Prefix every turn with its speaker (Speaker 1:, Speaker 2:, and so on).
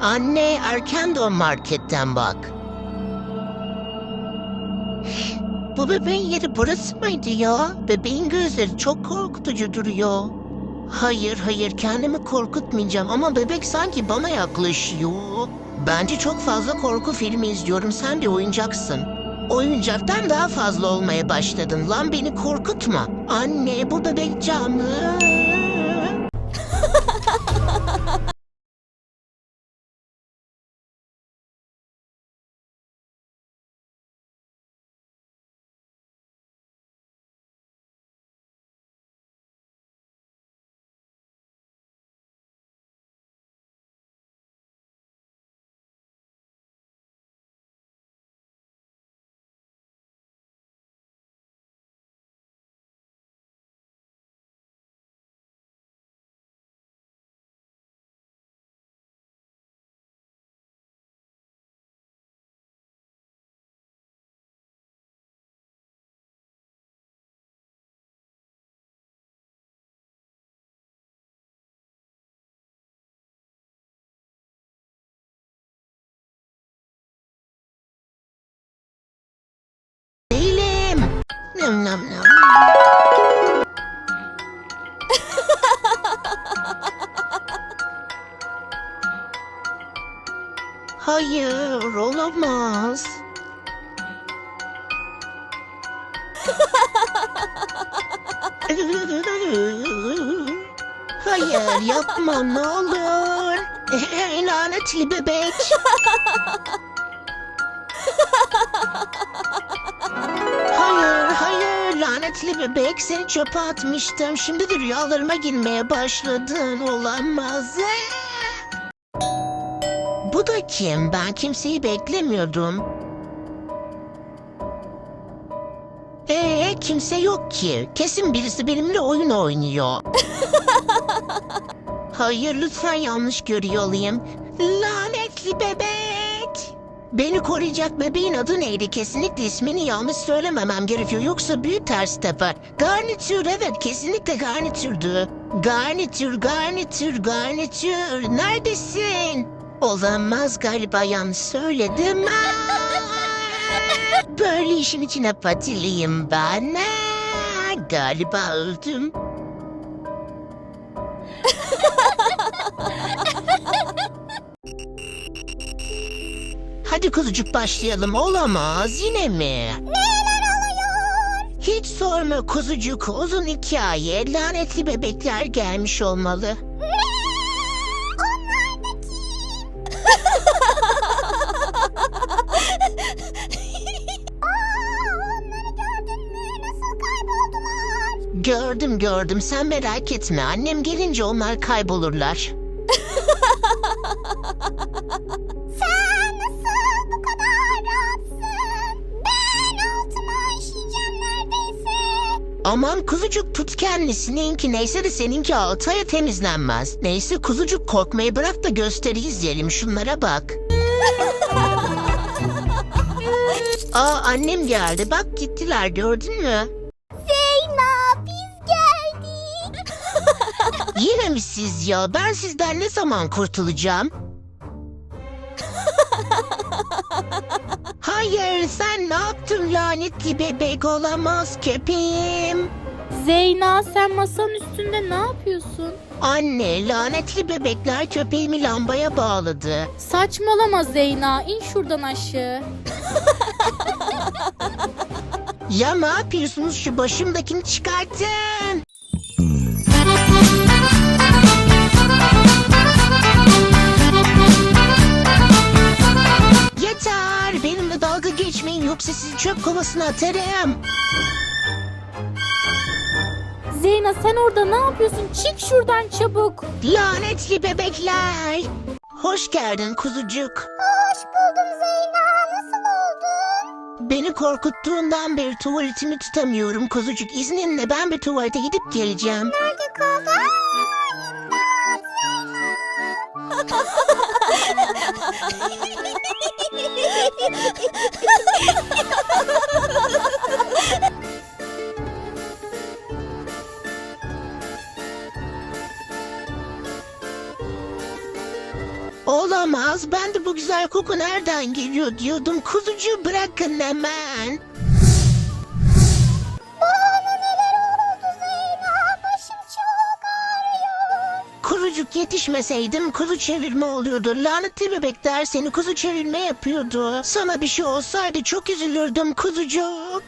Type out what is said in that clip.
Speaker 1: Anne erken dön marketten bak. Bu bebeğin yeri burası mıydı ya? Bebeğin gözleri çok korkutucu duruyor. Hayır hayır kendimi korkutmayacağım ama bebek sanki bana yaklaşıyor. Bence çok fazla korku filmi izliyorum sen de oyuncaksın. Oyuncaktan daha fazla olmaya başladın lan beni korkutma. Anne bu bebek canlı. Nam nam nam. Hayır, olamaz. Hayır, yapma ne olur. Lanetli bebek. Lanetli bebek seni çöpe atmıştım. Şimdi de rüyalarıma girmeye başladın. Olamaz. Bu da kim? Ben kimseyi beklemiyordum. Ee, kimse yok ki. Kesin birisi benimle oyun oynuyor. Hayır, lütfen yanlış görüyor olayım. Lanetli bebek. Beni koruyacak bebeğin adı neydi? Kesinlikle ismini yanlış söylememem gerekiyor. Yoksa büyük ters teper. Garnitür evet kesinlikle garnitürdü. Garnitür, garnitür, garnitür. Neredesin? Olamaz galiba yanlış söyledim. Aa! Böyle işin içine patiliyim ben. Galiba öldüm. Hadi kuzucuk başlayalım. Olamaz yine mi?
Speaker 2: Neler oluyor?
Speaker 1: Hiç sorma kuzucuk. Uzun hikaye. Lanetli bebekler gelmiş olmalı.
Speaker 2: Ne? Onlar da kim? Aa, onları gördün mü? Nasıl kayboldular?
Speaker 1: Gördüm gördüm. Sen merak etme. Annem gelince onlar kaybolurlar.
Speaker 2: Sen
Speaker 1: Aman kuzucuk tut kendini. Seninki neyse de seninki altı aya temizlenmez. Neyse kuzucuk korkmayı bırak da gösteri izleyelim. Şunlara bak. Aa annem geldi. Bak gittiler gördün mü?
Speaker 2: Zeyna biz geldik.
Speaker 1: Yine mi siz ya? Ben sizden ne zaman kurtulacağım? Hayır sen ne yaptın lanetli bebek olamaz köpeğim.
Speaker 3: Zeyna sen masanın üstünde ne yapıyorsun?
Speaker 1: Anne lanetli bebekler köpeğimi lambaya bağladı.
Speaker 3: Saçmalama Zeyna in şuradan aşağı.
Speaker 1: Ya ne yapıyorsunuz şu başımdakini çıkartın. Atarım.
Speaker 3: Zeyna sen orada ne yapıyorsun? Çık şuradan çabuk.
Speaker 1: Lanetli bebekler. Hoş geldin kuzucuk.
Speaker 2: Hoş buldum Zeyna. Nasıl oldun?
Speaker 1: Beni korkuttuğundan beri tuvaletimi tutamıyorum kuzucuk. İzninle ben bir tuvalete gidip geleceğim.
Speaker 2: Nerede kaldı? Aa, imdat Zeyna.
Speaker 1: Olamaz. Ben de bu güzel koku nereden geliyor diyordum. Kuzucuğu bırakın hemen.
Speaker 2: Bana neler oldu Zeyna? Başım çok ağrıyor.
Speaker 1: Kuzucuk yetişmeseydim kuzu çevirme oluyordu. Lanetli bebekler seni kuzu çevirme yapıyordu. Sana bir şey olsaydı çok üzülürdüm kuzucuk.